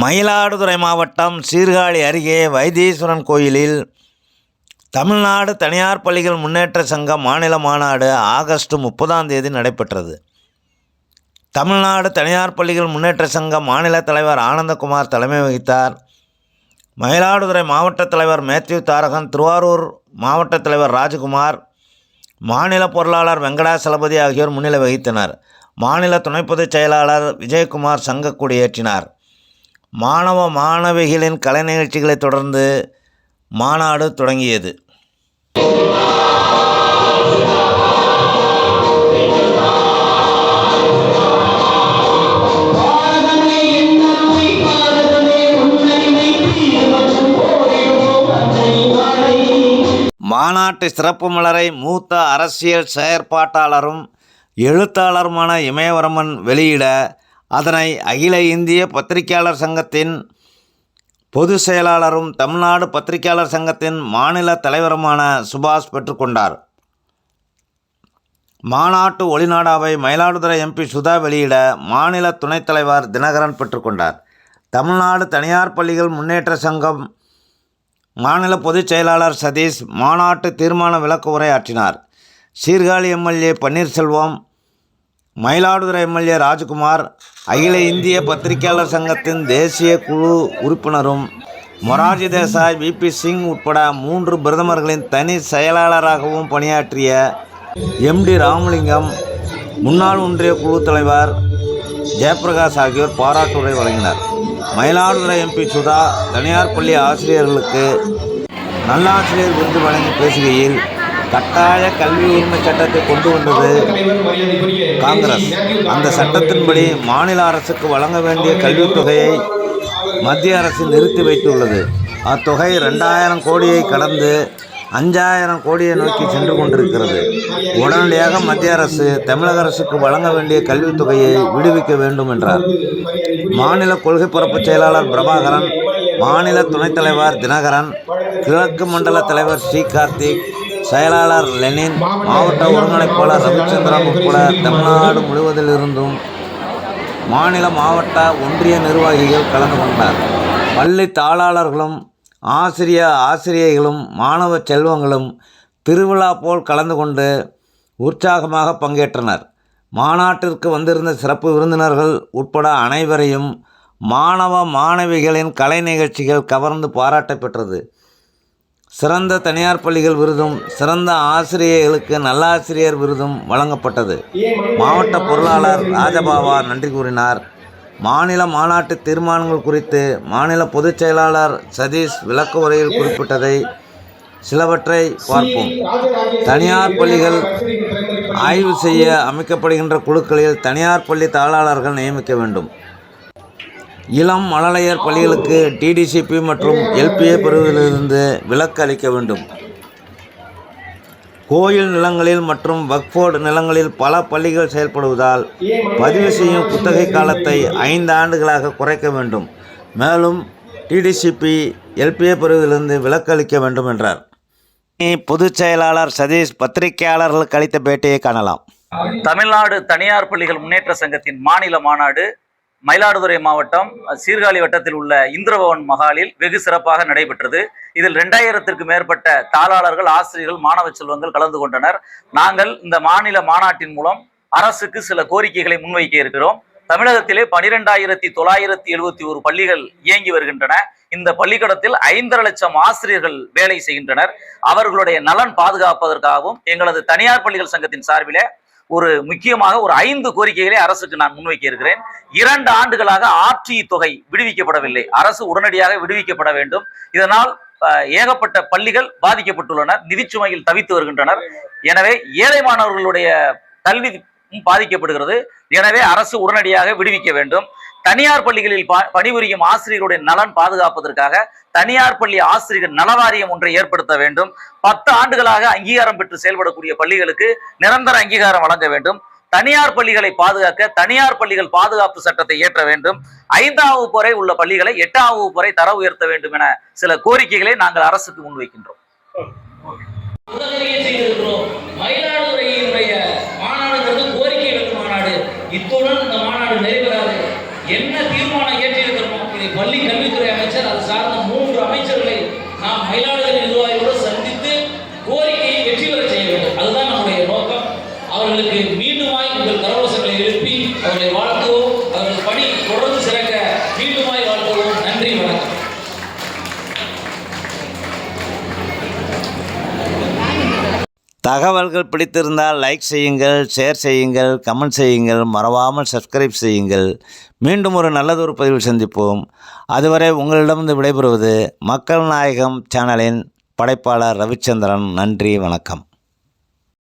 மயிலாடுதுறை மாவட்டம் சீர்காழி அருகே வைத்தீஸ்வரன் கோயிலில் தமிழ்நாடு தனியார் பள்ளிகள் முன்னேற்ற சங்க மாநில மாநாடு ஆகஸ்ட் முப்பதாம் தேதி நடைபெற்றது. தமிழ்நாடு தனியார் பள்ளிகள் முன்னேற்ற சங்க மாநில தலைவர் ஆனந்தகுமார் தலைமை வகித்தார். மயிலாடுதுறை மாவட்ட தலைவர் மேத்யூ தாரகன் திருவாரூர் மாவட்ட தலைவர் ராஜகுமார் மாநில பொருளாளர் வெங்கடாசலபதி ஆகியோர் முன்னிலை வகித்தனர். மாநில துணை பொதுச் செயலாளர் விஜயகுமார் சங்க கொடியேற்றினார். மாணவ மாணவிகளின் கலை நிகழ்ச்சிகளை தொடர்ந்து மாநாடு தொடங்கியது. மாநாட்டு சிறப்பு மலரை மூத்த அரசியல் செயற்பாட்டாளரும் எழுத்தாளருமான இமயவரமன் வெளியிட அதனை அகில இந்திய பத்திரிகையாளர் சங்கத்தின் பொதுச் செயலாளரும் தமிழ்நாடு பத்திரிகையாளர் சங்கத்தின் மாநில தலைவருமான சுபாஷ் பெற்றுக்கொண்டார் மாநாட்டு ஒளிநாடாவை மயிலாடுதுறை எம்பி சுதா வெளியிட மாநில துணைத் தலைவர் தினகரன் பெற்றுக்கொண்டார் தமிழ்நாடு தனியார் பள்ளிகள் முன்னேற்ற சங்கம் மாநில பொதுச் செயலாளர் சதீஷ் மாநாட்டு தீர்மான விளக்க உரையாற்றினார் சீர்காழி எம்எல்ஏ பன்னீர்செல்வம் மயிலாடுதுறை எம்எல்ஏ ராஜ்குமார் அகில இந்திய பத்திரிகையாளர் சங்கத்தின் தேசிய குழு உறுப்பினரும் மொரார்ஜி தேசாய் விபி சிங் உட்பட மூன்று பிரதமர்களின் தனி செயலாளராகவும் பணியாற்றிய எம்டி ராமலிங்கம் முன்னாள் ஒன்றிய குழு தலைவர் ஜெயபிரகாஷ் ஆகியோர் பாராட்டுரை வழங்கினர். மயிலாடுதுறை எம்பி சுதா தனியார் பள்ளி ஆசிரியர்களுக்கு நல்லாசிரியர் விருது வழங்கி பேசுகையில் கட்டாய கல்வி உரிமை சட்டத்தை கொண்டு வந்தது காங்கிரஸ். அந்த சட்டத்தின்படி மாநில அரசுக்கு வழங்க வேண்டிய கல்வித் தொகையை மத்திய அரசு நிறுத்தி வைத்துள்ளது. அத்தொகை ரெண்டாயிரம் கோடியை கடந்து அஞ்சாயிரம் கோடியை நோக்கி சென்று கொண்டிருக்கிறது. உடனடியாக மத்திய அரசு தமிழக அரசுக்கு வழங்க வேண்டிய கல்வித் தொகையை விடுவிக்க வேண்டும் என்றார். மாநில கொள்கை பரப்பு செயலாளர் பிரபாகரன் மாநில துணைத் தலைவர் தினகரன் கிழக்கு மண்டல தலைவர் ஸ்ரீ கார்த்திக் செயலாளர் லெனின் மாவட்ட ஒருங்கிணைப்பாளர் ரவிச்சந்திரன் உட்பட தமிழ்நாடு முழுவதிலிருந்தும் மாநில மாவட்ட ஒன்றிய நிர்வாகிகள் கலந்து கொண்டார். பள்ளி தாளாளர்களும் ஆசிரிய ஆசிரியைகளும் மாணவ செல்வங்களும் திருவிழா போல் கலந்து கொண்டு உற்சாகமாக பங்கேற்றனர். மாநாட்டிற்கு வந்திருந்த சிறப்பு விருந்தினர்கள் உட்பட அனைவரையும் மாணவ மாணவிகளின் கலை நிகழ்ச்சிகள் கவர்ந்து பாராட்ட பெற்றது. சிறந்த தனியார் பள்ளிகள் விருதும் சிறந்த ஆசிரியர்களுக்கு நல்லாசிரியர் விருதும் வழங்கப்பட்டது. மாவட்ட பொருளாளர் ராஜபாவா நன்றி கூறினார். மாநில மாநாட்டு தீர்மானங்கள் குறித்து மாநில பொதுச் செயலாளர் சதீஷ் விளக்க உரையில் குறிப்பிட்டதை சிலவற்றை பார்ப்போம். தனியார் பள்ளிகள் ஆய்வு செய்ய அமைக்கப்படுகின்ற குழுக்களில் தனியார் பள்ளி தாளாளர்கள் நியமிக்க வேண்டும். இளம் மழலையர் பள்ளிகளுக்கு டிடிசிபி மற்றும் எல்பிஏ பிரிவிலிருந்து விலக்கு அளிக்க வேண்டும். கோயில் நிலங்களில் மற்றும் வக்ஃபோர்டு நிலங்களில் பல பள்ளிகள் செயல்படுவதால் பதிவு செய்யும் குத்தகை காலத்தை ஐந்து ஆண்டுகளாக குறைக்க வேண்டும். மேலும் டிடிசிபி எல்பிஏ பிரிவிலிருந்து விலக்கு அளிக்க வேண்டும் என்றார். பொதுச் செயலாளர் சதீஷ் பத்திரிகையாளர்களுக்கு அளித்த பேட்டியை காணலாம். தமிழ்நாடு தனியார் பள்ளிகள் முன்னேற்ற சங்கத்தின் மாநில மாநாடு மயிலாடுதுறை மாவட்டம் சீர்காழி வட்டத்தில் உள்ள இந்திரபவன் மகாலில் வெகு சிறப்பாக நடைபெற்றது. இதில் ரெண்டாயிரத்திற்கு மேற்பட்ட தாளாளர்கள் ஆசிரியர்கள் மாணவ செல்வங்கள் கலந்து கொண்டனர். நாங்கள் இந்த மாநில மாநாட்டின் மூலம் அரசுக்கு சில கோரிக்கைகளை முன்வைக்க இருக்கிறோம். தமிழகத்திலே பனிரெண்டாயிரத்தி தொள்ளாயிரத்தி எழுபத்தி ஒரு பள்ளிகள் இயங்கி வருகின்றன. இந்த பள்ளிக்கூடத்தில் ஐந்தரை லட்சம் ஆசிரியர்கள் வேலை செய்கின்றனர். அவர்களுடைய நலன் பாதுகாப்பதற்காகவும் எங்களது தனியார் பள்ளிகள் சங்கத்தின் சார்பிலே ஒரு முக்கியமாக ஒரு ஐந்து கோரிக்கைகளை அரசுக்கு நான் முன்வைக்க இருக்கிறேன். இரண்டு ஆண்டுகளாக ஆட்சி தொகை விடுவிக்கப்படவில்லை. அரசு உடனடியாக விடுவிக்கப்பட வேண்டும். இதனால் அஹ், ஏகப்பட்ட பள்ளிகள் பாதிக்கப்பட்டுள்ளனர் நிதிச்சுமையில் தவித்து வருகின்றனர். எனவே ஏழை மாணவர்களுடைய கல்வி பாதிக்கப்படுகிறது. எனவே அரசு உடனடியாக விடுவிக்க வேண்டும். தனியார் பள்ளிகளில் ப- பணிபுரியும் ஆசிரியர்களுடைய நலன் பாதுகாப்பதற்காக தனியார் பள்ளி ஆசிரியர் நலவாரியம் ஒன்றை ஏற்படுத்த வேண்டும். பத்து ஆண்டுகளாக அங்கீகாரம் பெற்று செயல்படக்கூடிய பள்ளிகளுக்கு நிரந்தர அங்கீகாரம் வழங்க வேண்டும். தனியார் பள்ளிகளை பாதுகாக்க தனியார் பள்ளிகள் பாதுகாப்பு சட்டத்தை இயற்ற வேண்டும். ஐந்தாம் வகுப்பு வரை உள்ள பள்ளிகளை எட்டாம் வகுப்பு வரை தர உயர்த்த வேண்டும் என சில கோரிக்கைகளை நாங்கள் அரசுக்கு முன்வைக்கின்றோம். மயிலாடுதுறையினுடைய மாநாடுங்கிறது கோரிக்கை மாநாடு. இத்துடன் இந்த மாநாடு நிறைவேறாது என்ன தீர்மானம் ஏற்றிருக்கிறோமோ இதை பள்ளி கல்வித்துறை அமைச்சர் அது சார்ந்த மூன்று அமைச்சர்களை நாம் மயிலாடுதுறை நிர்வாகிகளோடு சந்தித்து கோரிக்கையை வெற்றி பெற செய்ய வேண்டும். அதுதான் நம்முடைய நோக்கம். அவர்களுக்கு மீண்டுமாய் உங்கள் கரவசங்களை எழுப்பி அவர்களை வாழ்த்துவோம். தகவல்கள் பிடித்திருந்தால் லைக் செய்யுங்கள் ஷேர் செய்யுங்கள் கமெண்ட் செய்யுங்கள் மறவாமல் சப்ஸ்கிரைப் செய்யுங்கள். மீண்டும் ஒரு நல்லதொரு பதிவில் சந்திப்போம். அதுவரை உங்களிடமிருந்து விடைபெறுவது மக்கள் நாயகம் சேனலின் படைப்பாளர் ரவிச்சந்திரன். நன்றி வணக்கம்.